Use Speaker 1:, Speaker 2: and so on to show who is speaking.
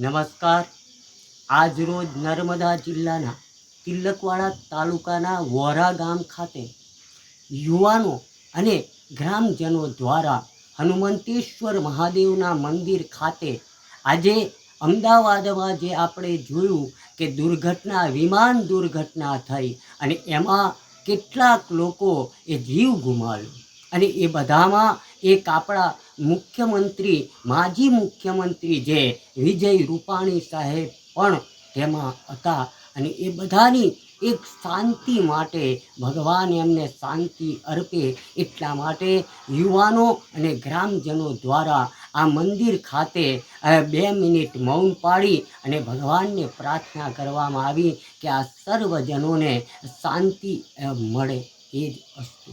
Speaker 1: નમસ્કાર. આજરોજ નર્મદા જિલ્લાના તિલકવાડા તાલુકાના વોરા ગામ ખાતે યુવાનો અને ગ્રામજનો દ્વારા હનુમંતેશ્વર મહાદેવના મંદિર ખાતે આજે અમદાવાદમાં જે આપણે જોયું કે દુર્ઘટના, વિમાન દુર્ઘટના થઈ અને એમાં કેટલાક લોકો એ જીવ ગુમાવ્યો અને એ બધામાં એક આપણા મુખ્યમંત્રી, માજી મુખ્યમંત્રી જે વિજય રૂપાણી સાહેબ પણ તેમાં હતા અને એ બધાની એક શાંતિ માટે ભગવાન એમને શાંતિ અર્પે એટલા માટે યુવાનો અને ગ્રામજનો દ્વારા આ મંદિર ખાતે બે મિનિટ મૌન પાડી અને ભગવાનને પ્રાર્થના કરવામાં આવી કે આ સર્વજનોને શાંતિ મળે એ જ વસ્તુ.